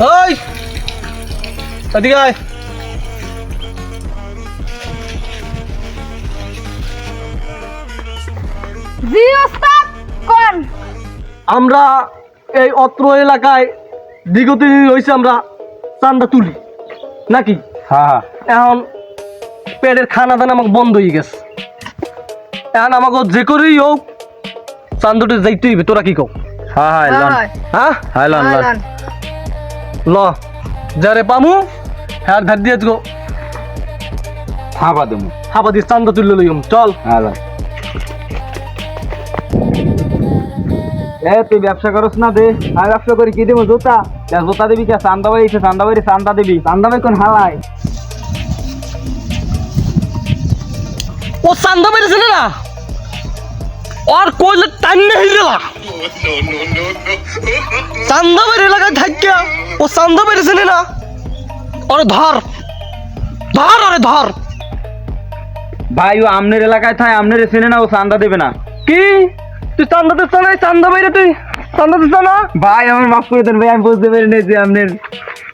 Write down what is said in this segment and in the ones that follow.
ওই এদিকে আয়। জি ওস্তাদ কোন? আমরা এই অত্র এলাকায় বিগত দিন হয়েছে আমরা চান্দা তুলি নাকি? হ্যাঁ এখন পেটের খানা দানা আমাকে বন্ধ হয়ে গেছে। এখন আমাকে যে করেই হোক চান্দুটে যাইতে হইবে তোরা কি কও? হ্যাঁ হ্যাঁ হ্যাঁ হ্যাঁ? লন লন ল যারে পামু হ্যাঁ ধার দিয়ে গো হ্যাঁ পা দেবো হাবা দিয়ে চান্দা তুললে লইম চল হ্যাঁ এ তুই ব্যবসা করস না দে আর ব্যবসা করি কি দেবো জোতা যা জোতা দিবি কে চান্দা বাড়ি এসে চান্দা বাড়ি চান্দা দিবি চান্দা বাড়ি কোন হালাই ও চান্দা বেড়েছে না আর কইলে টাইনে হিলেলা চান্দা বেড়ে এলাকায় থাকিয়া ও চান্দা বেড়েছে না আরে ধর। ধর আরে ধর। ভাই ও আমনের এলাকায় থায় আমনের চেনে না ও চান্দা দেবে না। কি? তুই চান্দা দিচ্ছ না চান্দা বাইরে তুই। চান্দা দিচ্ছ না। ভাই আমার মাফ করে দেন ভাই আমি বুঝতে পারি না যে আপনার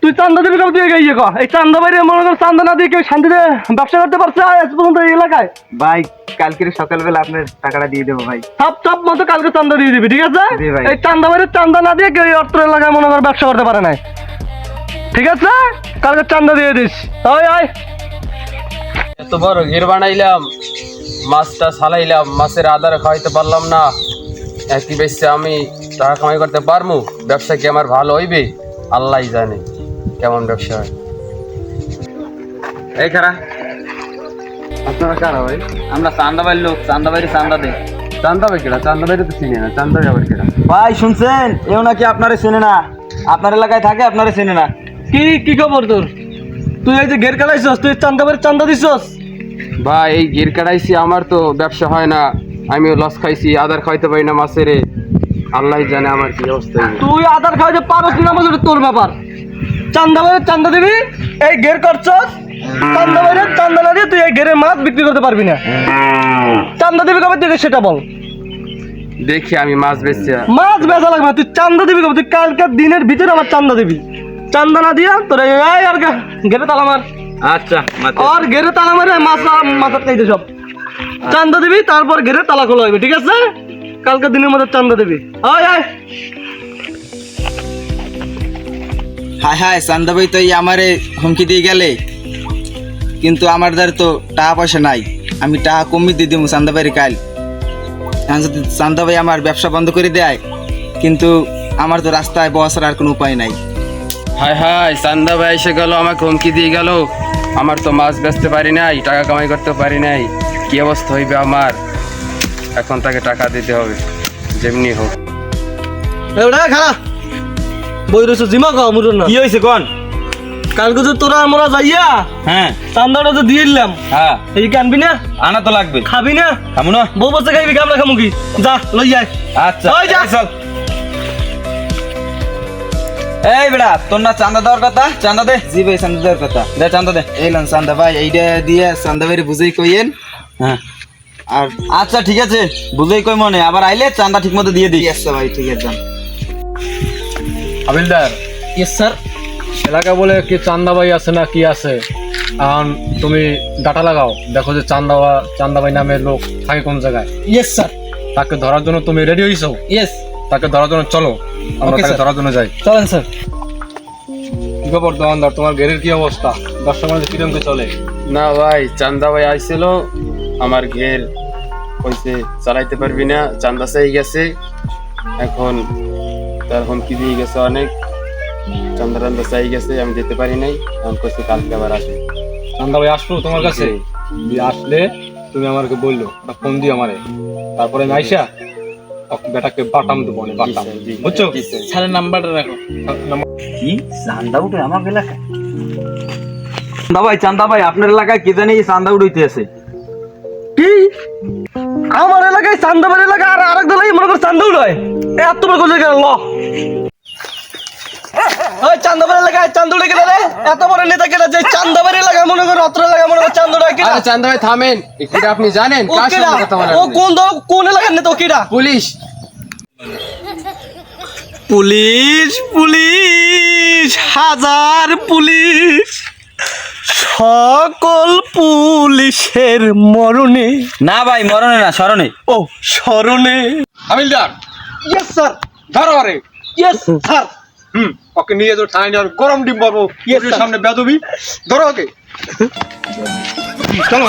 তুই চান্দা দিবি কবে তুই গিয়ে ক। এই চান্দা বাইরে মনে কর চান্দা না দিয়ে কেউ শান্তিতে ব্যবসা করতে পারছে আজ পর্যন্ত এই এলাকায়। ভাই কালকের সকালবেলা আপনার টাকাটা দিয়ে দেবো ভাই। সব সব মতো কালকে চান্দা দিয়ে দিবি ঠিক আছে। এই চান্দা বাইরে চান্দা না দিয়ে কেউ অর্থ এলাকায় মনে কর ব্যবসা করতে পারে না ঠিক আছে? কালকে চান্দা দিয়ে দিস। ওই আয়। এত বড় ঘের বানাইলাম মাছটা সালাইলাম মাছের আদার খাওয়াইতে পারলাম না। একই বেশি আমি টাকা কামাই করতে পারব ব্যবসা কি আমার ভালো হইবে? আল্লাহ জানে কেমন ব্যবসা হয়। এই খারা। আপনারা কারা ভাই? আমরা চান্দা বাড়ির লোক চান্দা বাড়ি চান্দা দেয় চান্দা ভাই কেটা চান্দা বাইরে তো চিনি না চান্দা যাবার কেটা ভাই শুনছেন? এও নাকি আপনারে চেনে না। আপনার এলাকায় থাকে আপনারে চেনে না। কি কি খবর তোর? তুই এই যে ঘের কালাইছস তুই চান্দা বাইরে চান্দা দিছস? ভাই এই ঘের কাটাইছি আমার তো ব্যবসা হয় না। আমিও লস খাইছি আদার খাইতে পারি না মাছের। আল্লাহ জানে আমার কি অবস্থা হইবে। তুই আধার খাওয়াতে পারস না সেটা তোর ব্যাপার চান্দা বাইরে চান্দা দিবি এই ঘের করছস চান্দা বাইরে চান্দা না দিয়ে তুই এই ঘেরের মাছ বিক্রি করতে পারবি না। চান্দা দিবি কবে থেকে সেটা বল। দেখি আমি মাছ বেচছি। মাছ বেচা লাগবে না, তুই চান্দা দিবি কবে? তুই কালকের দিনের ভিতরে আমার চান্দা দিবি। চান্দা না দিয়া তোর এই আর গা- ঘেরে তালা মার। আচ্ছা আর ঘেরে তালা মারে মাছ মাথার খাইতে সব। চান্দা দিবি তারপর ঘেরে তালা খোলা হইবে ঠিক আছে? কালকে দিনের মধ্যে চান্দা দিবি। আয় আয়। হায় হায় চান্দা ভাই তো এই আমারে হুমকি দিয়ে গেলে। কিন্তু আমার দ্বারা তো টাকা পয়সা নাই। আমি টাকা কমিয়ে দিয়ে দেবো চান্দা ভাইয়ের কাল। যদি চান্দা ভাই আমার ব্যবসা বন্ধ করে দেয় কিন্তু আমার তো রাস্তায় বসার আর কোনো উপায় নাই। হাই হাই চান্দা ভাই এসে গেল আমাকে হুমকি দিয়ে গেল। আমার তো মাছ বেচতে পারি নাই টাকা কামাই করতে পারি নাই। কি অবস্থা হইবে আমার? এখন তাকে টাকা দিতে হবে যেমনি হোক। এবারে খারা বই রয়েছে জিমা খাওয়া মুরুর না। কি হয়েছে কোন? কালকে যে তোরা আমরা যাইয়া হ্যাঁ। চান্দাটা যে দিয়ে দিলাম হ্যাঁ। এই কানবি না? আনা তো লাগবে। খাবি না? খামু না। বউ বসে খাইবি কামলা খামুকি যা লই যাই আচ্ছা। ওই যা। এই চল। এই বেড়া তোর না চান্দা দেওয়ার কথা? চান্দা দে। জি ভাই চান্দা দেওয়ার কথা। দে চান্দা দে। এই লন চান্দা ভাই এইটা দিয়ে চান্দা ভাইয়ের বুঝেই কইয়েন। হ্যাঁ। আর আচ্ছা ঠিক আছে। বুঝেই কই মনে আবার আইলে চান্দা ঠিক মতো দিয়ে দিই ঠিক আছে ভাই ঠিক আছে। যান। হাবিলদার। ইয়েস স্যার এলাকা বলে কি চান্দাবাই আছে না কি আছে? এখন তুমি ডাটা লাগাও দেখো যে চান্দাবা চান্দাবাই নামের লোক থাকে কোন জায়গায়। ইয়েস স্যার তাকে ধরার জন্য তুমি রেডি হইছো? ইয়েস তাকে ধরার জন্য চলো। আমরা তাকে ধরার জন্য যাই। চলেন স্যার কি খবর দোকানদার তোমার ঘেরের কি অবস্থা? দশটা মানে কিরম চলে? না ভাই চান্দা ভাই আইছিল আমার ঘের কইছে চালাইতে পারবি না চান্দা চাই গেছে। এখন তার হুমকি দিয়ে গেছে অনেক। চান্দা টান্দা চাই গেছে আমি যেতে পারি নাই। আমি কইছে কালকে আবার আসবে। চান্দাবাই আসলো তোমার কাছে? দিয়ে আসলে তুমি আমাকে বলল ফোন দিও আমারে। তারপরে আমি আইসা বেটাকে বাটাম দেবো বাটাম। বুঝছ? স্যারের নাম্বারটা রাখো কি? চান্দা উঠে আমার এলাকায়? চান্দা ভাই চান্দা ভাই আপনার এলাকায় কি জানি চান্দা আছে কি? আমার এলাকায় চান্দাবার এলাকায় আর আরেক দলাই মনে করো চান্দা উড়ায় এত বড় কোথায় গেল? ল ওই চান্দাবার এলাকায় চান্দা উড়ে রে এত বড় নেতা কেটে যে চান্দাবার এলাকায় মনে কর অত্র এলাকায় মনে কর চান্দা কিনা। আরে চান্দা থামেন। এটা আপনি জানেন কার কিনা? কথা বলেন ও কোন দল কোন এলাকার নেতা ও পুলিশ পুলিশ। পুলিশ পুলিশ হাজার পুলিশ সকল পুলিশের মরণে। না ভাই মরণে না স্মরণে। ও স্মরণে। হামিলদার ইয়েস স্যার ধরো আরে ইয়েস স্যার হুম ওকে নিয়ে তো ঠাই আর গরম ডিম পাবো। সামনে বেদবি। ধরো ওকে। চলো।